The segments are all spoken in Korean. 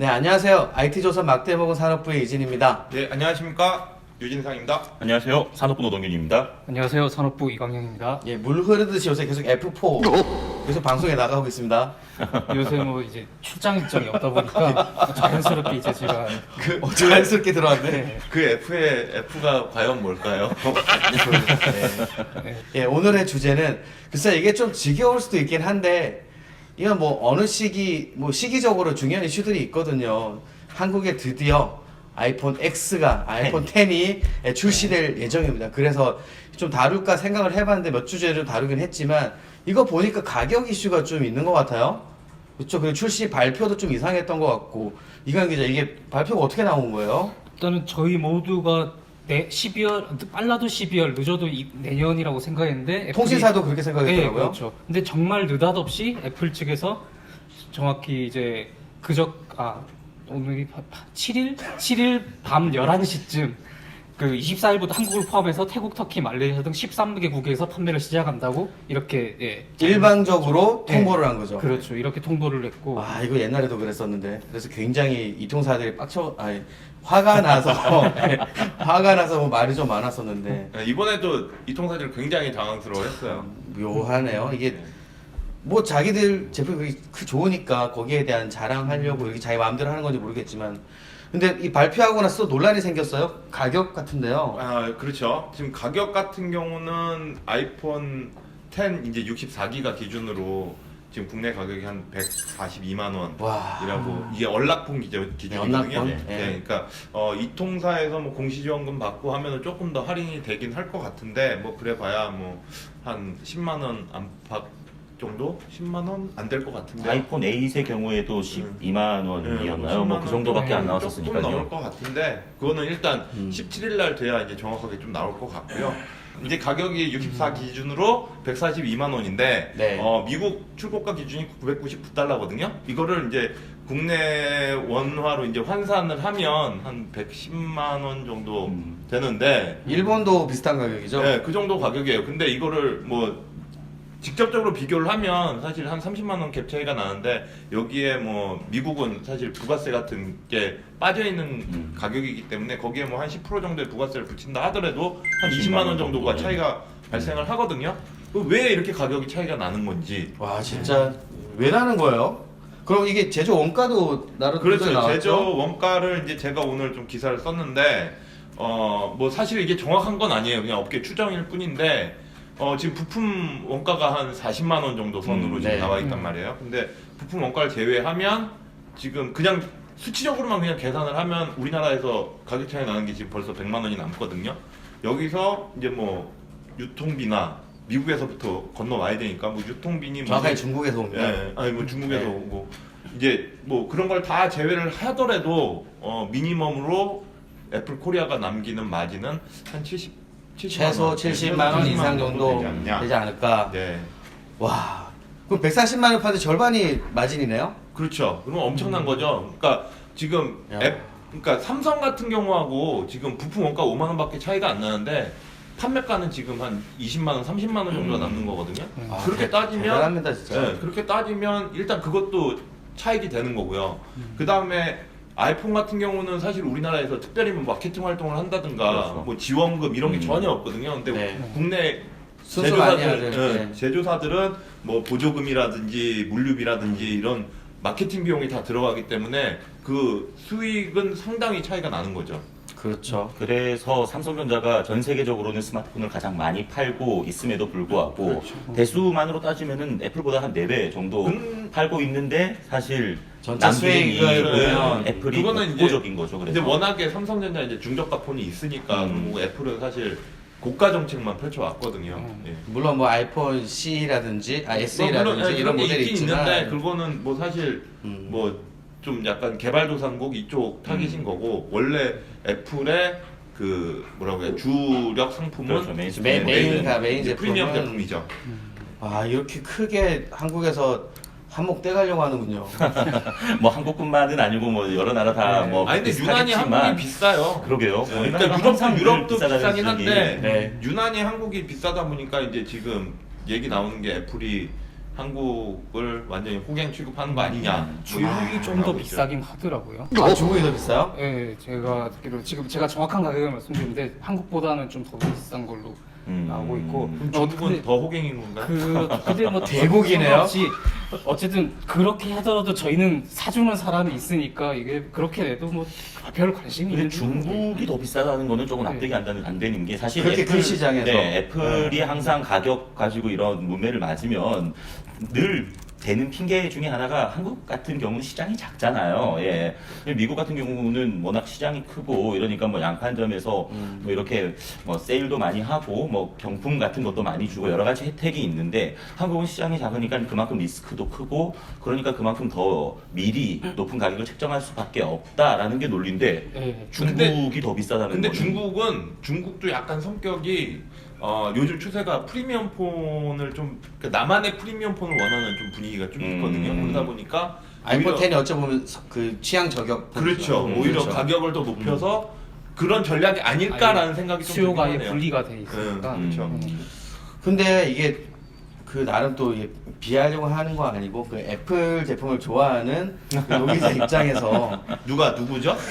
네, 안녕하세요. IT조선 막대먹은 산업부의 이진입니다. 네, 안녕하십니까. 유진상입니다. 안녕하세요. 산업부 노동균입니다. 안녕하세요. 산업부 이광영입니다. 예, 물 흐르듯이 요새 계속 F4 계속 방송에 나가고 있습니다. 요새 뭐 이제 출장 일정이 없다 보니까 자연스럽게 이제 제가 그, 어, 자연스럽게 들어왔네. 네, 그 F의 F가 과연 뭘까요? 네. 예, 오늘의 주제는 글쎄 이게 좀 지겨울 수도 있긴 한데 이건 뭐 어느 시기 뭐 시기적으로 중요한 이슈들이 있거든요. 한국에 드디어 아이폰 X가 아이폰 10이 출시될 예정입니다. 그래서 좀 다룰까 생각을 해봤는데 몇 주제를 좀 다루긴 했지만 이거 보니까 가격 이슈가 좀 있는 것 같아요. 그렇죠. 그리고 출시 발표도 좀 이상했던 것 같고 이강 기자 이게 발표가 어떻게 나온 거예요? 일단은 저희 모두가 내 12월 빨라도 12월 늦어도 이- 내년이라고 생각했는데 애플이- 통신사도 그렇게 네, 생각했더라고요. 그렇죠. 근데 정말 느닷없이 애플 측에서 정확히 이제 그저 아 오늘이 7일 7일 밤 11시쯤 그 24일부터 한국을 포함해서 태국, 터키, 말레이시아 등 13개국에서 판매를 시작한다고 이렇게 예. 일방적으로 네. 통보를 한 거죠. 그렇죠. 이렇게 통보를 했고 아 이거 옛날에도 그랬었는데 그래서 굉장히 이통사들이 빡쳐 아니 화가 나서 화가 나서 뭐 말이 좀 많았었는데 네, 이번에도 이 통사들 굉장히 당황스러워했어요. 묘하네요 이게 뭐 자기들 제품이 그 좋으니까 거기에 대한 자랑하려고 이렇게 자기 마음대로 하는 건지 모르겠지만 근데 이 발표하고 나서 또 논란이 생겼어요 가격 같은데요 아, 그렇죠. 지금 가격 같은 경우는 아이폰 10 이제 64기가 기준으로 지금 국내 가격이 한 142만 원. 와 이라고 이게 언락폰 기준 기준이거든요. 언락폰? 네. 예. 그러니까 어, 이 통사에서 뭐 공시지원금 받고 하면은 조금 더 할인이 되긴 할 것 같은데 뭐 그래봐야 뭐 한 10만 원 안팎 정도? 10만 원 안 될 것 같은데. 아이폰 8의 경우에도 12만 원이었나요? 네, 뭐그 정도밖에 안 조금 넘을 나왔었으니까요. 것 같은데 그거는 일단 음. 17일 날 돼야 이제 정확하게 좀 나올 것 같고요. 이제 가격이 64 기준으로 142만 원인데 네. 어, 미국 출고가 기준이 999달러거든요. 이거를 이제 국내 원화로 이제 환산을 하면 한 110만 원 정도 음. 되는데 일본도 비슷한 가격이죠 네, 그 정도 가격이에요. 근데 이거를 뭐 직접적으로 비교를 하면 사실 한 30만 원 갭 차이가 나는데 여기에 뭐 미국은 사실 부가세 같은 게 빠져 있는 음. 가격이기 때문에 거기에 뭐 한 10% 정도의 부가세를 붙인다 하더라도 한 20만 20만 원원 정도가 정도. 차이가 발생을 하거든요. 그왜 이렇게 가격이 차이가 나는 건지. 와 진짜 왜 나는 거예요? 그럼 이게 제조 원가도 나름 그렇죠. 나왔죠? 제조 원가를 이제 제가 오늘 좀 기사를 썼는데 어 뭐 사실 이게 정확한 건 아니에요. 그냥 업계 추정일 뿐인데 어 지금 부품 원가가 한 40만 원 정도 선으로 음, 지금 네. 나와 있단 음. 말이에요. 근데 부품 원가를 제외하면 지금 그냥 수치적으로만 그냥 계산을 하면 우리나라에서 가격 차이 나는 게 지금 벌써 100만 원이 남거든요. 여기서 이제 뭐 유통비나 미국에서부터 건너와야 되니까 뭐 유통비니 뭐 정확하게 중국에서 온 거예요 예, 아니 뭐 중국에서 네. 오고 이제 뭐 그런 걸 다 제외를 하더라도 어 미니멈으로 애플 코리아가 남기는 마진은 한 70, 70만 최소 원, 70만 원 이상 정도 되지 않을까 네, 와 그럼 140만 원 파는데 절반이 마진이네요? 그렇죠. 그럼 엄청난 거죠. 그러니까 지금 야. 앱, 그러니까 삼성 같은 경우하고 지금 부품 원가 5만 원밖에 차이가 안 나는데 판매가는 지금 한 20만 원, 30만 원 정도가 남는 거거든요. 음. 아, 그렇게 대- 따지면 대단합니다 진짜 네, 그렇게 따지면 일단 그것도 차익이 되는 거고요. 그 다음에 아이폰 같은 경우는 사실 우리나라에서 특별히 뭐 마케팅 활동을 한다든가 그렇죠. 뭐 지원금 이런 게 음. 전혀 없거든요. 근데 네. 국내 순수 많이 해야 제조사들, 되는데 네, 제조사들은 뭐 보조금이라든지 물류비라든지 이런 마케팅 비용이 다 들어가기 때문에 그 수익은 상당히 차이가 나는 거죠. 그렇죠 그래서 삼성전자가 전 세계적으로는 스마트폰을 가장 많이 팔고 있음에도 불구하고 그렇죠. 대수만으로 따지면은 애플보다 한 4배 정도 음. 팔고 있는데 사실 전체 남기는 수익을 보면 애플이 그거는 이제- 독보적인 거죠. 그래서 근데 워낙에 삼성전자 이제 중저가 폰이 있으니까 음. 그리고 애플은 사실 고가 정책만 펼쳐왔거든요. 음. 예. 물론 뭐 아이폰 C라든지 아뭐 물론, SE라든지 예, 이런 그런 게 모델이 있긴 있지만 있는데 그거는 뭐 사실 음. 뭐 좀 약간 개발도상국 이쪽 타깃인 거고 원래 애플의 그 뭐라고 해야 주력 상품은 그렇죠. 메인 메, 네, 메인가 메인 이제 프리미엄 제품은 제품이죠. 아 이렇게 크게 한국에서 한몫 떼가려고 하는군요 뭐 한국뿐만은 아니고 뭐 여러 나라 다 네. 뭐 아니 근데 유난히 비슷하겠지만 한국이 비싸요. 그러게요. 네, 그러니까 항상 유럽도 비싸다는 비싸긴 한데 지적이- 네. 유난히 한국이 비싸다 보니까 이제 지금 얘기 나오는 게 애플이 한국을 완전히 호갱 취급하는 거 아니냐. 뭐 중국이 좀더 라고 비싸긴 하더라고요. 아, 중국이 더 비싸요? 네, 제가 듣기로 지금 제가 정확한 가격을 말씀드리는데 한국보다는 좀 더 비싼 걸로 음. 나오고 있고. 그럼 어, 중국은 근데 더 호갱인 건가 요? 그 근데 뭐 대국이네요. 상관없이 어쨌든 그렇게 하더라도 저희는 사주는 사람이 있으니까 이게 그렇게 돼도 뭐 별 관심이 근데 있는 중국이 더 비싸다는 거는 조금 납득이 안 되는, 안 되는 게 사실 그렇게 큰 시장에서. 네, 애플이 항상 가격 가지고 이런 문매를 맞으면 늘 되는 핑계 중에 하나가 한국 같은 경우는 시장이 작잖아요. 예. 미국 같은 경우는 워낙 시장이 크고 이러니까 뭐 양판점에서 음. 뭐 이렇게 뭐 세일도 많이 하고 뭐 경품 같은 것도 많이 주고 여러 가지 혜택이 있는데 한국은 시장이 작으니까 그만큼 리스크도 크고 그러니까 그만큼 더 미리 높은 가격을 책정할 수밖에 없다라는 게 논리인데 네. 중국이 더 비싸다는 근데 거는 중국은 중국도 약간 성격이 어, 요즘 추세가 프리미엄 폰을 좀 그러니까 나만의 프리미엄 폰을 원하는 좀 분위기가 좀 있거든요. 음. 그러다 보니까 아이폰 오히려- 10이 어쩌면 서- 그 취향 저격. 그렇죠. 음, 오히려 그렇죠. 가격을 더 높여서 그런 전략이 아닐까라는 생각이 좀 수요가 아예 들긴 하네요. 분리가 돼 있으니까. 음, 그렇죠. 음. 근데 이게 그 나름 또 이게 비하려고 하는 거 아니고 그 애플 제품을 좋아하는 그 용의자 입장에서 누가 누구죠?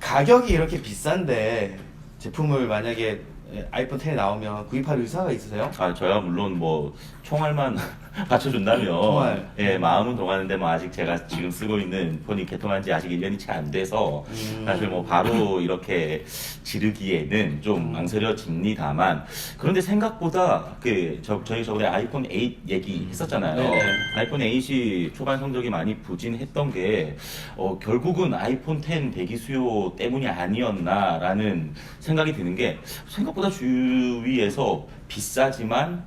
가격이 이렇게 비싼데 제품을 만약에 아이폰 10이 나오면 구입할 의사가 있으세요? 아 저야 물론 뭐 총알만 받쳐준다면 총알. 예 마음은 동하는데 뭐 아직 제가 지금 쓰고 있는 폰이 개통한 지 아직 1년이 채 안 돼서 음. 사실 뭐 바로 이렇게 지르기에는 음. 좀 망설여집니다만 그런데 생각보다 그 저, 저희 저번에 아이폰 8 얘기 했었잖아요 네네. 아이폰 8이 초반 성적이 많이 부진했던 게 어, 결국은 아이폰 10 대기 수요 때문이 아니었나라는 생각이 드는 게 생각보다 주위에서 비싸지만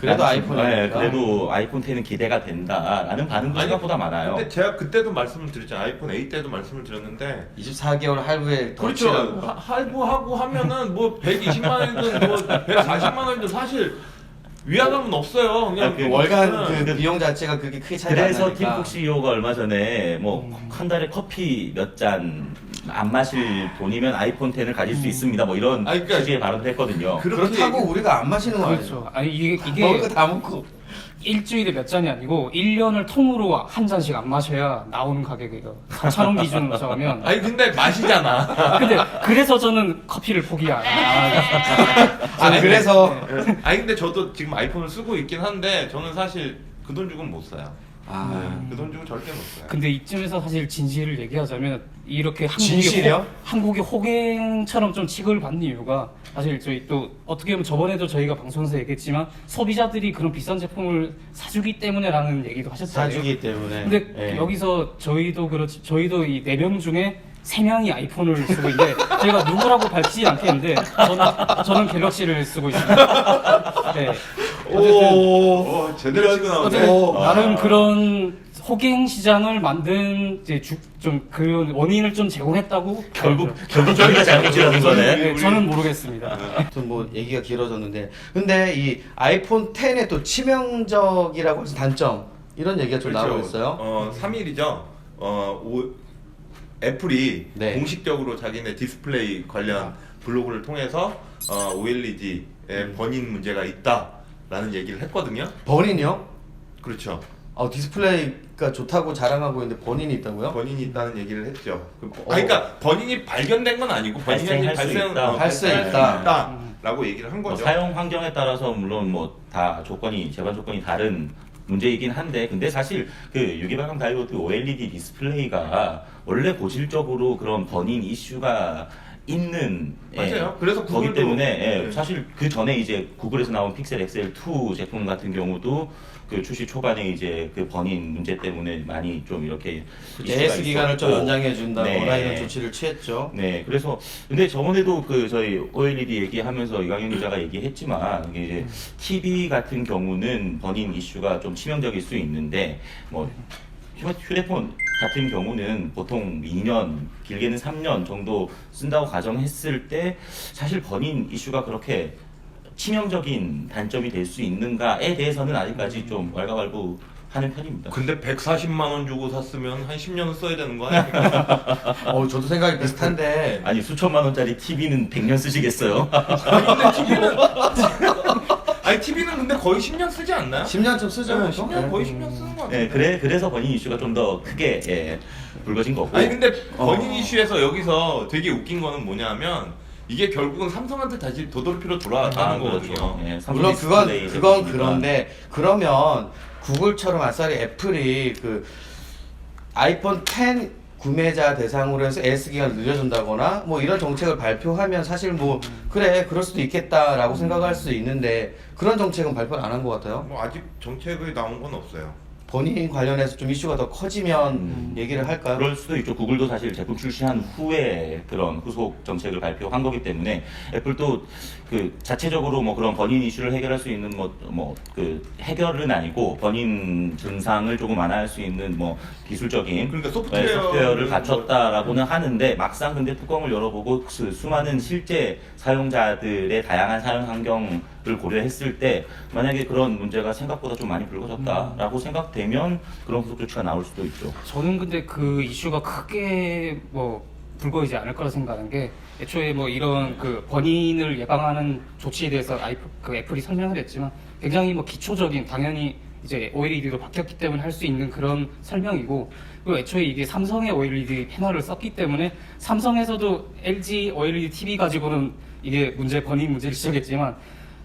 그래도 난- 아이폰이니까. 네, 그래도 아이폰 10은 기대가 된다라는 반응도 아니, 생각보다 많아요. 근데 제가 그때도 말씀을 드렸잖아요. 아이폰 8 때도 말씀을 드렸는데 24개월 할부에 더 그렇죠. 치라고. 하- 할부하고 하면은 뭐 120만 원이든 뭐 140만 원이든 사실 위화감은 없어요. 그냥 아, 그그 월간 거는 그 비용 자체가 그렇게 크게 차이가 안 그래서 나니까. 팀쿡 CEO가 얼마 전에 뭐 음. 한 달에 커피 몇 잔 안 마실 돈이면 아이폰 10을 가질 수 있습니다. 뭐 이런 아니, 그러니까 취지의 발언을 했거든요. 그- 그렇다고 우리가 안 마시는 거 아니에요? 그렇죠. 아니 이게 먹을 이게 거다 먹고. 일주일에 몇 잔이 아니고 1년을 통으로 한 잔씩 안 마셔야 나오는 가격이에요. 4,000원 기준으로 정하면. 아니 근데 마시잖아. 근데 그래서 저는 커피를 포기 안 아, 아 그래서 아니 근데 저도 지금 아이폰을 쓰고 있긴 한데 저는 사실 그 돈 주고는 못 사요. 아그돈 주고 절대 못 사요. 근데 이쯤에서 사실 진실을 얘기하자면 이렇게 한국이 진실이요? 호, 한국이 호갱처럼 좀 취급을 받는 이유가 사실 저희 또 어떻게 보면 저번에도 저희가 방송에서 얘기했지만 소비자들이 그런 비싼 제품을 사주기 때문에라는 얘기도 하셨잖아요. 사주기 때문에. 근데 예. 여기서 저희도 그렇지 저희도 이 네 명 중에 세 명이 아이폰을 쓰고 있는데 제가 누구라고 밝히지 않겠는데 저는 저는 갤럭시를 쓰고 있습니다. 네. 어쨌든 오, 제대로 치고 나오네. 어쨌든 오. 나름 그런 호갱 시장을 만든 이제 주, 좀 그런 원인을 좀 제공했다고 결국. 결국 저희가 잘못이라는 거네. 네, 저는 모르겠습니다. 아무튼 뭐 얘기가 길어졌는데 근데 이 아이폰 10의 또 치명적이라고 해서 단점 이런 얘기가 좀 나오고 있어요. 그렇죠. 어, 3일이죠. 어, 오, 애플이 네. 공식적으로 자기네 디스플레이 관련 블로그를 통해서 어, OLED에 음. 번인 문제가 있다 라는 얘기를 했거든요. 번인이요? 그렇죠. 어, 디스플레이가 좋다고 자랑하고 있는데 번인이 있다고요? 번인이 있다는 얘기를 했죠. 그, 어. 아, 그러니까 번인이 발견된 건 아니고 번인이 발생할 수 발생 있다. 어, 할수 발생할 있다. 라고 얘기를 한 뭐 거죠. 사용 환경에 따라서 물론 뭐 다 조건이 제반 조건이 다른 문제이긴 한데 근데 사실 그 유기발광 다이오드 OLED 디스플레이가 원래 고질적으로 그런 번인 이슈가 있는 예, 맞아요. 그래서 거기 구글도- 때문에 예, 네. 사실 그 전에 이제 구글에서 나온 픽셀 XL2 제품 같은 경우도 그 출시 초반에 이제 그 번인 문제 때문에 많이 좀 이렇게 이슈가 AS 기간을 좀 있었고. 연장해 준다거나 네. 이런 조치를 취했죠. 네, 그래서 근데 저번에도 그 저희 OLED 얘기하면서 이강현 기자가 얘기했지만 이게 이제 TV 같은 경우는 번인 이슈가 좀 치명적일 수 있는데 뭐 휴- 휴대폰 같은 경우는 보통 2년 길게는 3년 정도 쓴다고 가정했을 때 사실 번인 이슈가 그렇게 치명적인 단점이 될 수 있는가에 대해서는 아직까지 좀 왈가왈부 하는 편입니다. 근데 140만 원 주고 샀으면 한 10년은 써야 되는 거 아니에요? 어, 저도 생각이 비슷한데 아니 수천만 원짜리 TV는 100년 쓰시겠어요? 근데 TV는 아니 TV는 근데 거의 10년 쓰지 않나요? 10년쯤 쓰죠. 네, 보통? 10년 거의 네. 10년 쓰는 거 같아요. 네, 그래 그래서 버닝 이슈가 좀 더 크게 예, 불거진 거고. 아니 근데 어. 버닝 이슈에서 여기서 되게 웃긴 거는 뭐냐면 이게 결국은 삼성한테 다시 도돌이표로 돌아왔다는 아, 거거든요. 그렇죠. 예, 삼성 물론 그건 디스플레이 그건. 그런데 그러면 구글처럼 아싸리 애플이 그 아이폰 10 구매자 대상으로 해서 AS 기간 늘려준다거나 뭐 이런 정책을 발표하면 사실 뭐 그래 그럴 수도 있겠다라고 생각할 수 있는데 그런 정책은 발표를 안 한 것 같아요. 뭐 아직 정책이 나온 건 없어요. 본인 관련해서 좀 이슈가 더 커지면 음. 얘기를 할까요? 그럴 수도 있죠. 구글도 사실 제품 출시한 후에 그런 후속 정책을 발표한 거기 때문에 애플도 그 자체적으로 뭐 그런 버닌 이슈를 해결할 수 있는 뭐 뭐 그 해결은 아니고 버닌 증상을 조금 완화할 수 있는 뭐 기술적인 그러니까 네, 소프트웨어를 소프트웨어를 갖췄다라고는 하는데 막상 근데 뚜껑을 열어보고 수, 수많은 실제 사용자들의 다양한 사용 환경을 고려했을 때 만약에 그런 문제가 생각보다 좀 많이 불거졌다라고 생각되면 그런 후속 조치가 나올 수도 있죠. 저는 근데 그 이슈가 크게 뭐 불거지지 않을 거라 생각하는 게 애초에 뭐 이런 그 번인을 예방하는 조치에 대해서 아이프, 그 애플이 설명을 했지만 굉장히 뭐 기초적인 당연히 이제 OLED로 바뀌었기 때문에 할 수 있는 그런 설명이고 그리고 애초에 이게 삼성의 OLED 패널을 썼기 때문에 삼성에서도 LG OLED TV 가지고는 이게 문제 번인 문제를 지적했지만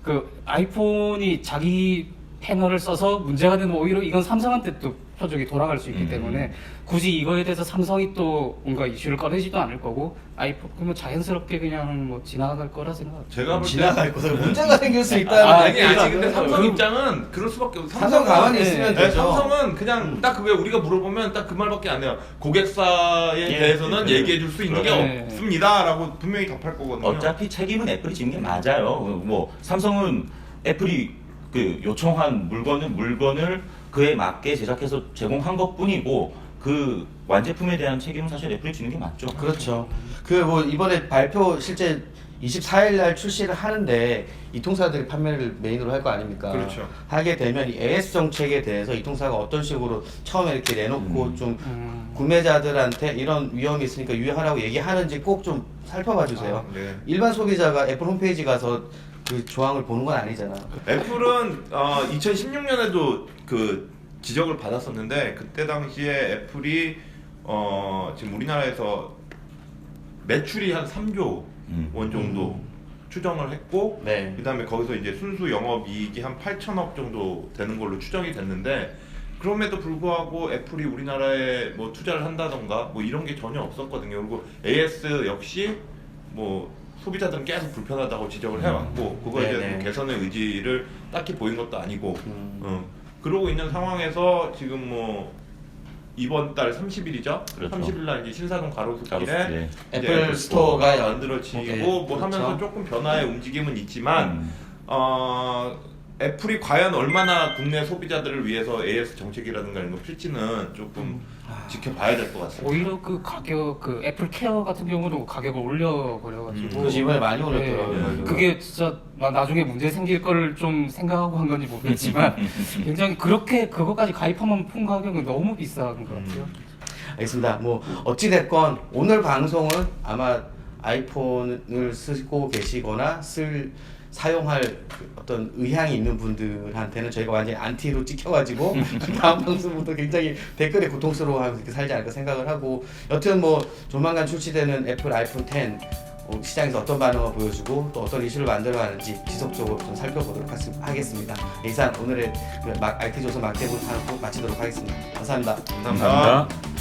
그 아이폰이 자기 패널을 써서 문제가 되면 오히려 이건 삼성한테 또 표적이 돌아갈 수 있기 음. 때문에 굳이 이거에 대해서 삼성이 또 뭔가 이슈를 꺼내지도 않을 거고 아이폰 그러면 자연스럽게 그냥 뭐 지나갈 거라 생각. 제가 볼 때 지나갈 거다 문제가 생길 수 있다는 아, 아니 아니 근데 삼성 그- 입장은 그럴 수밖에 없어. 삼성 가만히 네. 있으면 네, 되죠. 삼성은 그냥 딱 그게 우리가 물어보면 딱 그 말밖에 안 해요. 고객사에 예, 대해서는 예, 얘기해 줄 수 있는 게 네. 없습니다라고 분명히 답할 거거든요. 어차피 책임은 애플이 지는 게 맞아요. 뭐 삼성은 애플이 그 요청한 물건을 물건을 그에 맞게 제작해서 제공한 것 뿐이고 그 완제품에 대한 책임은 사실 애플이 지는 게 맞죠. 그렇죠. 그 뭐 이번에 발표 실제 24일 날 출시를 하는데 이 통사들이 판매를 메인으로 할 거 아닙니까? 그렇죠. 하게 되면 이 AS 정책에 대해서 이 통사가 어떤 식으로 처음에 이렇게 내놓고 음. 좀 음. 구매자들한테 이런 위험이 있으니까 유의하라고 얘기하는지 꼭 좀 살펴봐 주세요. 아, 네. 일반 소비자가 애플 홈페이지 가서 그 조항을 보는 건 아니잖아. 애플은 어, 2016년에도 그 지적을 받았었는데 그때 당시에 애플이 어, 지금 우리나라에서 매출이 한 3조 음. 원 정도 추정을 했고 네. 그다음에 거기서 이제 순수 영업이익이 한 8천억 정도 되는 걸로 추정이 됐는데 그럼에도 불구하고 애플이 우리나라에 뭐 투자를 한다던가 뭐 이런 게 전혀 없었거든요. 그리고 AS 역시 뭐 소비자들은 계속 불편하다고 지적을 해왔고 그거에 네네. 대해서 개선의 의지를 딱히 보인 것도 아니고 음. 어, 그러고 있는 상황에서 지금 뭐 이번 달 30일이죠. 그렇죠. 30일 날 이제 신사동 가로수길에 가로수길에. 애플 스토어가 연- 만들어지고 오케이. 뭐 그렇죠. 하면서 조금 변화의 움직임은 있지만 음. 어, 애플이 과연 얼마나 국내 소비자들을 위해서 AS 정책이라든가 이런 거 필지는 조금 지켜봐야 될 것 같습니다. 오히려 그 가격 그 애플 케어 같은 경우도 가격을 올려 버려가지고 음, 그래서 이번에 많이 올렸더라고요. 네. 그게 진짜 나- 나중에 문제 생길 거를 좀 생각하고 한 건지 모르겠지만 굉장히 그렇게 그거까지 가입하면 품 가격은 너무 비싼 것 같아요. 알겠습니다. 뭐 어찌 됐건 오늘 방송은 아마 아이폰을 쓰고 계시거나 쓸 사용할 그 어떤 의향이 있는 분들한테는 저희가 완전히 안티로 찍혀가지고 다음 방송부터 굉장히 댓글에 고통스러워하면서 이렇게 살지 않을까 생각을 하고 여튼 뭐 조만간 출시되는 애플 아이폰 10 어, 시장에서 어떤 반응을 보여주고 또 어떤 이슈를 만들어가는지 지속적으로 좀 살펴보도록 하겠- 하겠습니다. 이상 오늘의 그 막- IT 조선 마케팅 하고 마치도록 하겠습니다. 감사합니다. 감사합니다. 감사합니다.